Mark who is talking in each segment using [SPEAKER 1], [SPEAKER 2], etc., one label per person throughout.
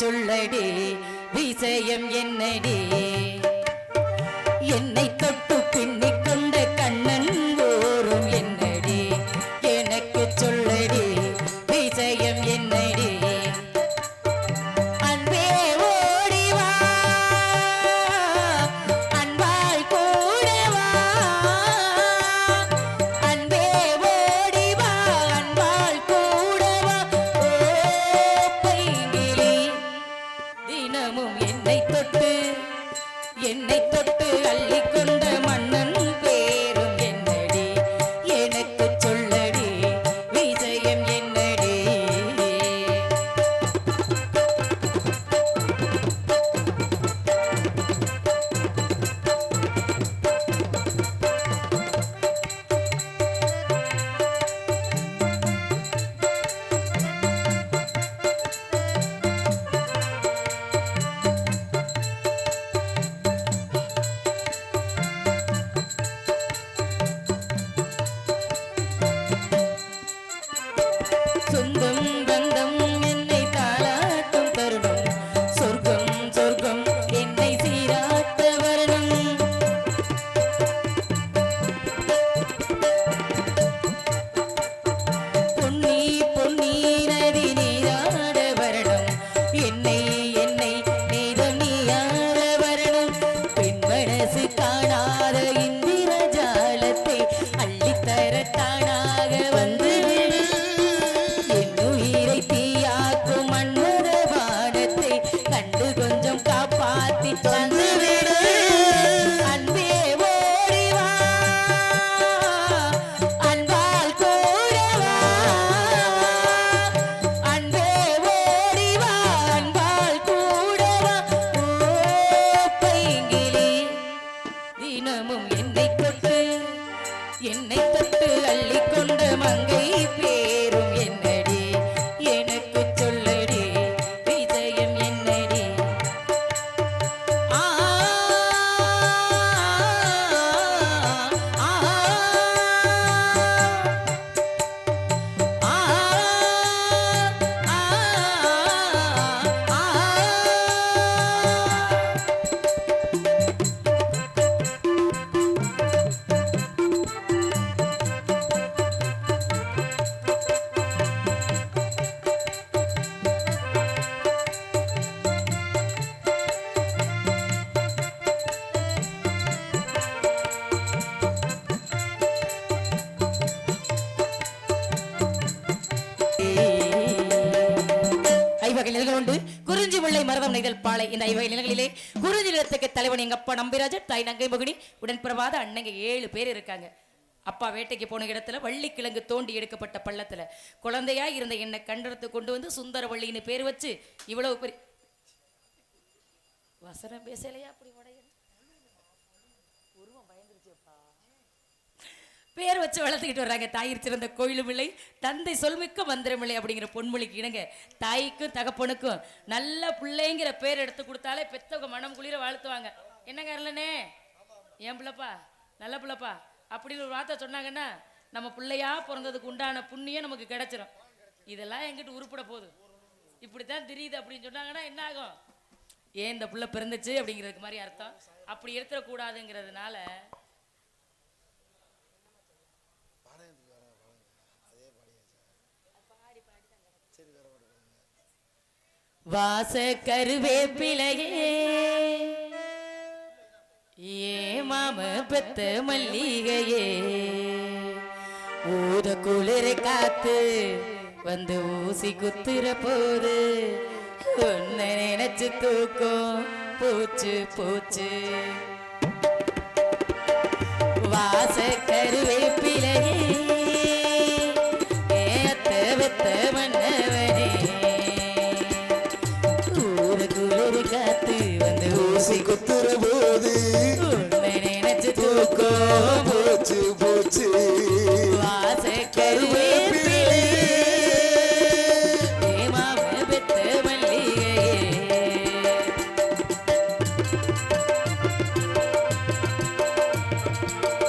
[SPEAKER 1] சொல்லடி விஷயம் என்னடி? என்னை தொட்டு தினமும் என்னை தொட்டு என்னை தொட்டு அள்ளிக்கொண்ட மங்கை பே இந்த ஐவகை நிலங்களிலே குரு நிலத்துக்கு தலைவன் எங்க அப்பா நம்பிராஜர்? தாய் நங்கை மகுனி உடன்பிறவாத அண்ணங்க ஏழு பேர் இருக்காங்க. அப்பா வேட்டைக்கு போன இடத்துல வள்ளிக்கிழங்கு தோண்டி எடுக்கப்பட்ட பள்ளத்துல குழந்தையா இருந்த என்னை கண்டனத்தை கொண்டு வந்து சுந்தரவள்ளின்னு பேர் வச்சு இவ்வளவு பெரிய வசனம் பேசலையா அப்படி பேர் வச்சு வளர்த்துக்கிட்டு வர்றாங்க. தாயிற் சிறந்த கோயிலும் இல்லை தந்தை சொல்மிக்க மந்திரமில்லை அப்படிங்கிற பொன்மொழிக்கு இணங்க தாய்க்கும் தகப்பனுக்கும் நல்ல பிள்ளைங்கிற பேர் எடுத்து கொடுத்தாலே பெத்தவங்க மனம் குளிர வாழ்த்துவாங்க. என்னங்க அருளனே? என் பிள்ளைப்பா? நல்ல பிள்ளைப்பா. அப்படின்னு ஒரு வார்த்தை சொன்னாங்கன்னா நம்ம பிள்ளையா பிறந்ததுக்கு உண்டான புண்ணியம் நமக்கு கிடைச்சிரும். இதெல்லாம் எங்கிட்ட உருப்பிட போகுது இப்படித்தான் தெரியுது அப்படின்னு சொன்னாங்கன்னா என்ன ஆகும்? ஏன் இந்த பிள்ளை பிறந்துச்சு அப்படிங்கிறதுக்கு மாதிரி அர்த்தம். அப்படி எடுத்துடக்கூடாதுங்கிறதுனால வாச கருவேப்பிலையே ஏ மாம பெத்த மல்லிகையே ஊத குளிர காத்து வந்து ஊசி குத்துற போது உன்னை நினைச்சு தூக்கம் பூச்சு பூச்சு.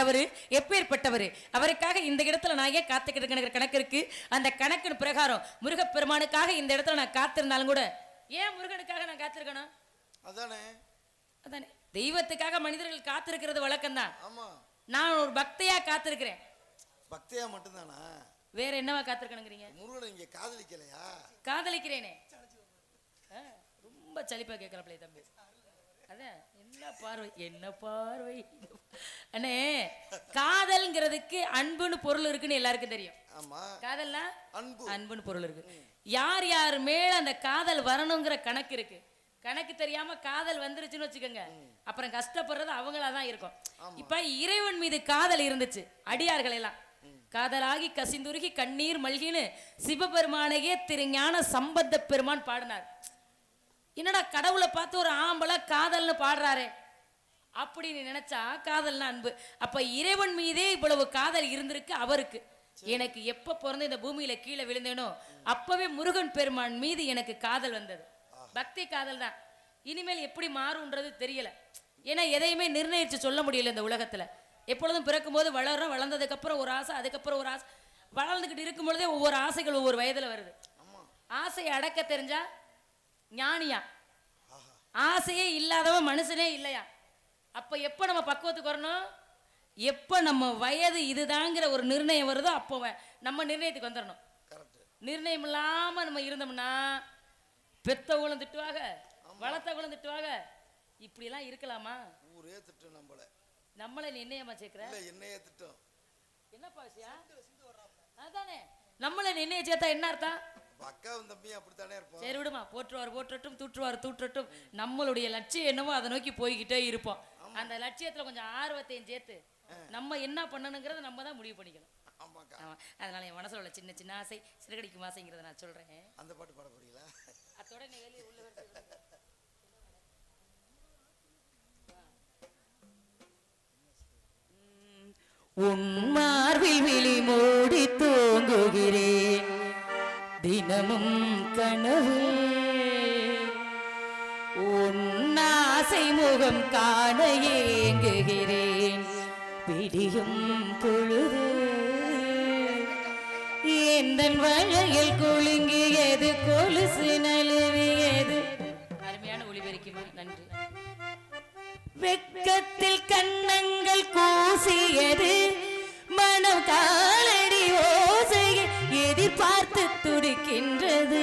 [SPEAKER 1] யார் அவரு எப்பேற்பட்டவர். அவருக்காக இந்த இடத்துல நான் ஏன் காத்துக்கிட்டு கணக்கு இருக்கு. அந்த கணக்கின் பிரகாரம் முருகப்பெருமானுக்காக இந்த இடத்துல நான் காத்திருந்தாலும் கூட ஏன் முருகனுக்காக நான் காத்திருக்கணும்?
[SPEAKER 2] அதானே.
[SPEAKER 1] அதானே. தெய்வத்துக்காக மனிதர்கள் காத்திருக்கிறது வழக்கம்தான்.
[SPEAKER 2] ஆமா.
[SPEAKER 1] நான் ஒரு பக்தையா காத்திருக்கிறேன்.
[SPEAKER 2] பக்தியா மட்டும்தானா?
[SPEAKER 1] வேற என்னவா காத்திருக்கணுங்கிறீங்க?
[SPEAKER 2] முருகனை இங்க காதலிக்கலையா?
[SPEAKER 1] காதலிக்கிறேனே. ரொம்ப சலிப்பா கேட்கறப்பளே தம்பி. அதான். என்ன பார்வை? என்ன பார்வை? அண்ணே காதல்ங்கிறதுக்கு அன்புன்னு பொருள் இருக்குன்னு எல்லாருக்கும் தெரியும். காதல்னா?
[SPEAKER 2] அன்பு.
[SPEAKER 1] அன்புன்னு பொருள் இருக்கு. யார் யார் மேல அந்த காதல் வரணுங்கிற கணக்கு இருக்கு. கணக்கு தெரியாம காதல் வந்துருச்சுன்னு வச்சுக்கோங்க. அப்புறம் கஷ்டப்படுறது அவங்களா தான் இருக்கும் இப்ப இறைவன் மீது காதல் இருந்துச்சு. அடியார்கள் எல்லாம். காதலாகி கசிந்துருகி கண்ணீர் மல்கின்னு சிவபெருமானையே திருஞான சம்பந்த பெருமான் பாடினார். என்னடா கடவுளை பார்த்து ஒரு ஆம்பளை காதல்னு பாடுறாரே? அப்படின்னு நினைச்சா காதல்னா அன்பு. அப்ப இறைவன் மீதே இவ்வளவு காதல் இருந்திருக்கு அவருக்கு. எனக்கு எப்ப பிறந்து இந்த பூமியில கீழே விழுந்தேனோ அப்பவே முருகன் பெருமான் மீது எனக்கு காதல் வந்தது. பக்தி காதல் தான் இனிமேல் எப்படி மாறும்ன்றது தெரியல. ஏன்னா எதையுமே நிர்ணயிச்சு சொல்ல முடியல இந்த உலகத்துல. எப்பொழுதும் பிறக்கும் போது வளர்றோம் வளர்ந்ததுக்கு அப்புறம் ஒரு ஆசை அதுக்கப்புறம் ஒரு ஆசை. வளர்ந்துகிட்டு இருக்கும் பொழுதே ஒவ்வொரு ஆசைகள் ஒவ்வொரு வயதுல வருது. ஆசையை அடக்க தெரிஞ்சா ஞானியா? ஆசையே இல்லாதவன் மனுஷனே இல்லையா? அப்ப எப்ப நம்ம பக்குவத்துக்கு வரணும்? எப்ப நம்ம வயது இதுதாங்கிற ஒரு நிர்ணயம் வருதோ அப்போ நம்ம நிர்ணயத்துக்கு வந்துடணும் நிர்ணயம் இல்லாம நம்ம இருந்தோம்னா பெத்தவங்களும் திட்டுவாங்க வளர்த்தவங்களும் திட்டுவாங்க. இப்படியெல்லாம் இருக்கலாமா?
[SPEAKER 2] ஊரே திட்டம் நம்மள.
[SPEAKER 1] நம்மளை நீ என்னையம்மா சேர்க்கிற?
[SPEAKER 2] என்னையே திட்டம்.
[SPEAKER 1] என்னப்பா விஷயம்? அதானே. நம்மளை நீ என்னைய சேர்த்தா என்ன அர்த்தம்?
[SPEAKER 2] அக்காவும் தம்பியும் அப்படித்தானே இருப்போம்?
[SPEAKER 1] சரி விடுமா போற்றுவார் போற்றட்டும் தூற்றுவார் தூற்றட்டும். நம்மளுடைய லட்சியம் என்னவோ அதை நோக்கி போய்கிட்டே இருப்போம். அந்த லட்சியத்துல கொஞ்சம் ஆர்வத்தையும் சேர்த்து நம்ம என்ன பண்ணணுங்கிறத நம்ம தான் முடிவு பண்ணிக்கணும். அதனால என் மனசுல உள்ள சின்ன சின்ன ஆசை சிறகடிக்கும் ஆசைங்கிறத நான் சொல்றேன்.
[SPEAKER 2] அந்த பாட்டு பாட போறீங்களா?
[SPEAKER 1] அத்தோட நீ வெளியே உள்ள வர தினமும் கனவு. உன்னாசை முகம் காண ஏங்குகிறேன். விடியும் பொழுது எந்த வழியில் குலுங்கியது கொலுசு நழுவியது பார்த்து துடிக்கின்றது.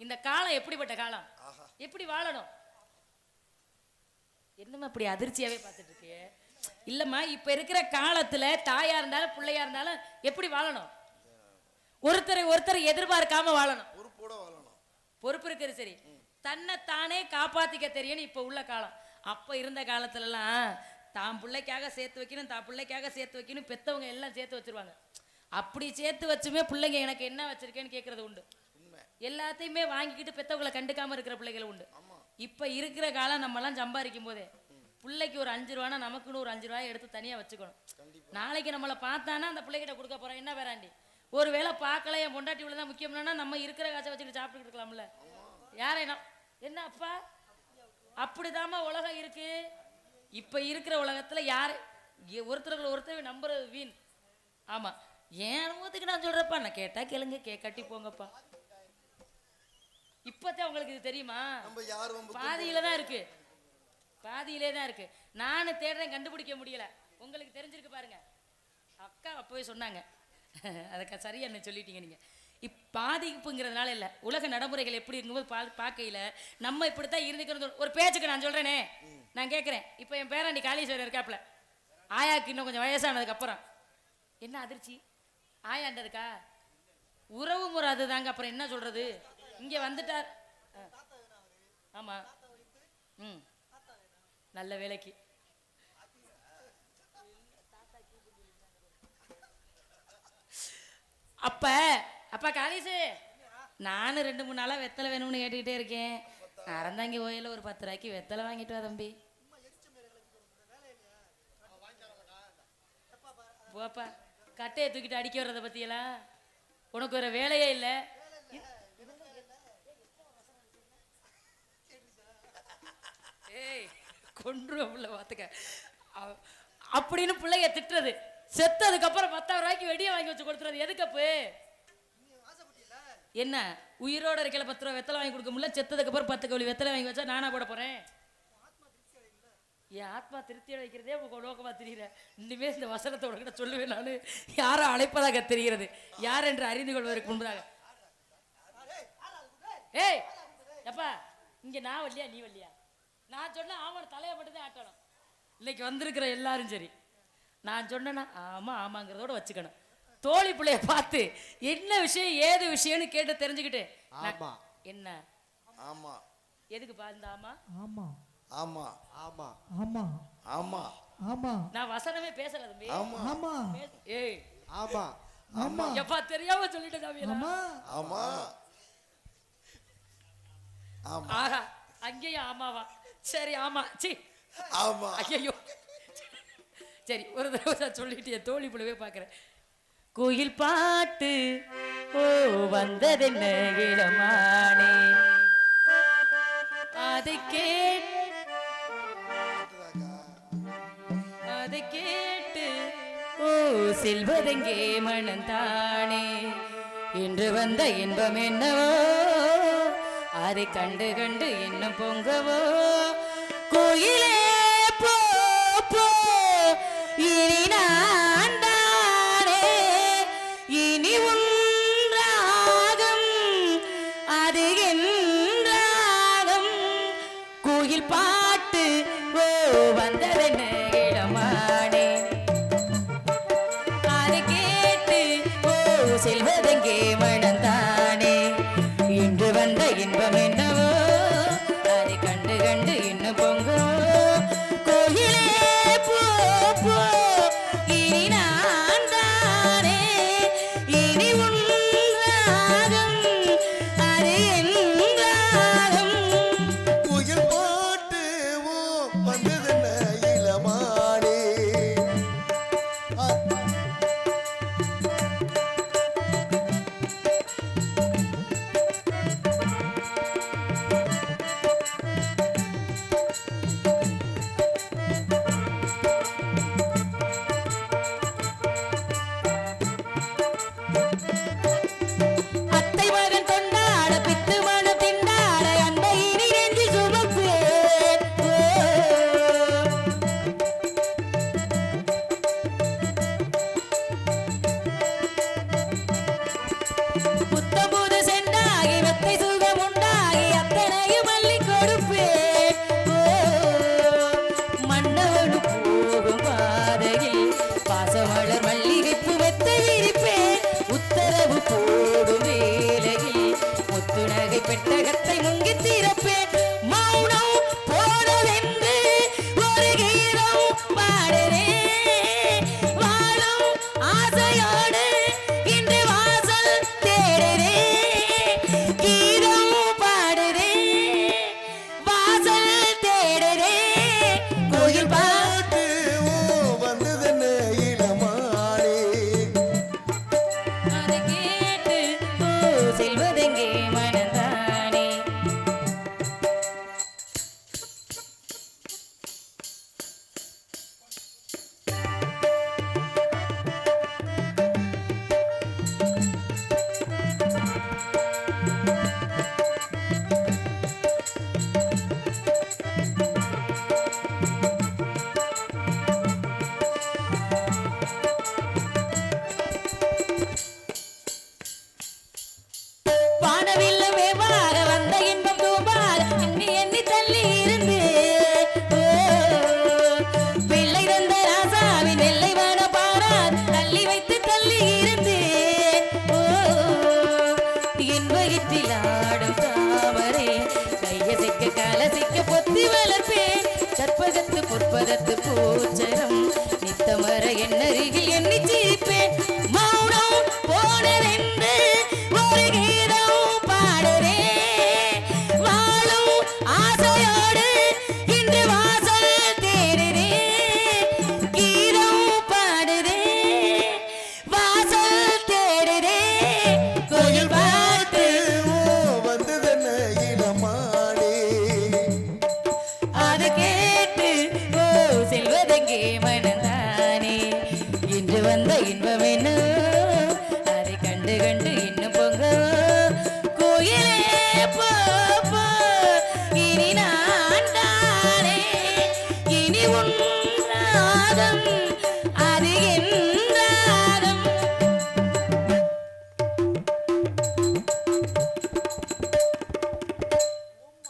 [SPEAKER 1] இந்த காலம் எப்படிப்பட்ட காலம்? எப்படி வாழணும்? என்னம்மா இப்படி அதிர்ச்சியாவே பார்த்துட்டு இருக்கியே இல்லம்மா இப்ப இருக்கிற காலத்துல தாயா இருந்தாலும் பிள்ளையா இருந்தாலும் எப்படி வாழணும்? ஒருத்தரை ஒருத்தர் எதிர்பார்க்காம வாழணும்.
[SPEAKER 2] பொறுப்போட வாழணும்.
[SPEAKER 1] பொறுப்பு இருக்கிறது சரி. தன்னை தானே காப்பாத்திக்க தெரியும்னு இப்ப உள்ள காலம். அப்ப இருந்த காலத்துலலாம் தான் பிள்ளைக்காக சேர்த்து வைக்கணும் தான் பிள்ளைக்காக சேர்த்து வைக்கணும் பெத்தவங்க எல்லாம் சேர்த்து வச்சிருவாங்க. அப்படி சேர்த்து வச்சுமே பிள்ளைங்க எனக்கு என்ன வச்சிருக்கேன்னு கேட்கறது உண்டு. எல்லாத்தையுமே வாங்கிக்கிட்டு பெத்தவங்களை கண்டுக்காம இருக்கிற பிள்ளைகள் உண்டு. இப்ப இருக்கிற காலம் நம்மலாம் சம்பாதிக்கும் போதே பிள்ளைக்கு ஒரு அஞ்சு ரூபானா நமக்குன்னு ஒரு அஞ்சு ரூபாய் எடுத்து தனியா வச்சுக்கணும். நாளைக்கு நம்மளை பார்த்தானா அந்த பிள்ளைகிட்ட கொடுக்க போறோம். என்ன வேறாண்டி? ஒரு வேளை பார்க்கல என் பொண்டாட்டி இவ்வளவு தான் முக்கியம்னா நம்ம இருக்கிற காசை வச்சுட்டு சாப்பிட்டுட்டு இருக்கலாம்ல. யாரை என்ன அப்பா? அப்படிதாம்மா உலகம் இருக்கு. இப்ப இருக்கிற உலகத்துல யாரு? ஒருத்தர்கள் ஒருத்தர் நம்புறது வீண். ஆமா. என் அனுபவத்துக்கு நான் சொல்றப்பா நான் கேட்டா கேளுங்க கே கட்டி போங்கப்பா. இப்பதான் உங்களுக்கு இது தெரியுமா? பாதியில தான் இருக்கு. பாதியிலே தான் இருக்கு. நானும் தேடுறேன் கண்டுபிடிக்க முடியல. உங்களுக்கு தெரிஞ்சிருக்கு பாருங்க. அக்கா அப்பவே சொன்னாங்க. அதுக்கு சரியா என்ன சொல்லிட்டீங்க நீங்க. இப் பாதிப்புங்கிறதுனால இல்ல. உலக நடைமுறைகள் எப்படி இருக்கும்போது பா பார்க்கையில நம்ம இப்படித்தான் இருந்துக்கிறது ஒரு பேச்சுக்கு நான் சொல்றேனே. நான் கேட்குறேன் இப்போ என் பேராண்டி காளீஸ்வரர் இருக்காப்புல. ஆயாக்கு இன்னும் கொஞ்சம் வயசானதுக்கு அப்புறம். என்ன அதிர்ச்சி? ஆயாண்டதுக்கா? உறவு முறை அதுதாங்க. அப்புறம் என்ன சொல்றது? இங்கே வந்துட்டார். ஆமாம் ம். நல்ல வேலைக்கு. அப்ப அப்பா காளீசு நானும் ரெண்டு மூணு நாளாக வெத்தலை வேணும்னு கேட்டுக்கிட்டே இருக்கேன். அறந்தாங்க ஓயில் ஒரு பத்து ரூபாய்க்கு வெத்தலை வாங்கிட்டு வா தம்பி. போப்பா கட்டையை தூக்கிட்டு அடிக்க வர்றதை பற்றியெல்லாம் உனக்கு ஒரு வேலையே இல்லை. கொன்றுவேன் புள்ள பார்த்துக்க. அப்படின்னு பிள்ளைய திட்டுறது. செத்ததுக்கு அப்புறம் பத்தாயிரம் ரூபாய்க்கு வெடியை வாங்கி வச்சு கொடுத்துறது. எதுக்கு அப்போ? என்ன? உயிரோட இருக்கல பத்து ரூபா வெத்தலை வாங்கி கொடுக்க முடியல? செத்ததுக்கு அப்புறம் பத்து கவுளி வெத்தலை வாங்கி வச்சா நானா போட போறேன்? என் ஆத்மா திருப்தி வைக்கிறதே உங்க நோக்கமா தெரியல. இனிமே இந்த வசனத்தோட கிட்ட சொல்லுவேன் நான். யாரோ அழைப்பதாக தெரிகிறது? யார் என்று அறிந்து கொள்வதற்கு முன்பதாக ஏய் எப்பா இங்க நான் வல்லியா நீ வல்லியா நான் சொன்ன ஆமாம் தலையை மட்டும்தான் ஆட்டணும் இன்னைக்கு வந்திருக்கிற எல்லாரும் சரி நான் சொன்னேன்னா ஆமா ஆமாங்கிறதோட வச்சுக்கணும் தோழி பிள்ளைய பார்த்து என்ன விஷயம் ஏது விஷயம்னு கேட்டு தெரிஞ்சுக்கிட்டு
[SPEAKER 3] ஆமா.
[SPEAKER 1] என்ன
[SPEAKER 2] ஆமா
[SPEAKER 1] எதுக்குப்பா இந்த ஆமா
[SPEAKER 4] ஆமா
[SPEAKER 2] ஆமா
[SPEAKER 3] ஆமா
[SPEAKER 4] ஆமா
[SPEAKER 2] ஆமா
[SPEAKER 4] ஆமா
[SPEAKER 1] நான் வசனமே பேசல தம்பி
[SPEAKER 2] ஆமா
[SPEAKER 1] ஏய்
[SPEAKER 3] ஆமா
[SPEAKER 4] ஆமா
[SPEAKER 1] எப்பா தெரியாம சொல்லிட்டேன் தம்பி
[SPEAKER 4] ஆமா
[SPEAKER 2] ஆமா ஆமா
[SPEAKER 1] ஆஹா அங்கேயும் ஆமாவா சரி ஆமா. சி
[SPEAKER 2] ஆமா.
[SPEAKER 1] ஐயோ சரி ஒரு தடவை நான் சொல்லிட்டு என் தோழி புலவே பார்க்குறேன். கோயில் பாட்டு ஓ வந்ததென்ன இளமானே. அதை கேட் அதை கேட்டு ஓ செல்வதெங்கே மனந்தானே இன்று வந்த இன்பம் என்னவோ அதை கண்டு கண்டு இன்னும் பொங்கவோ. வளர்ப்பேன் பூச்சி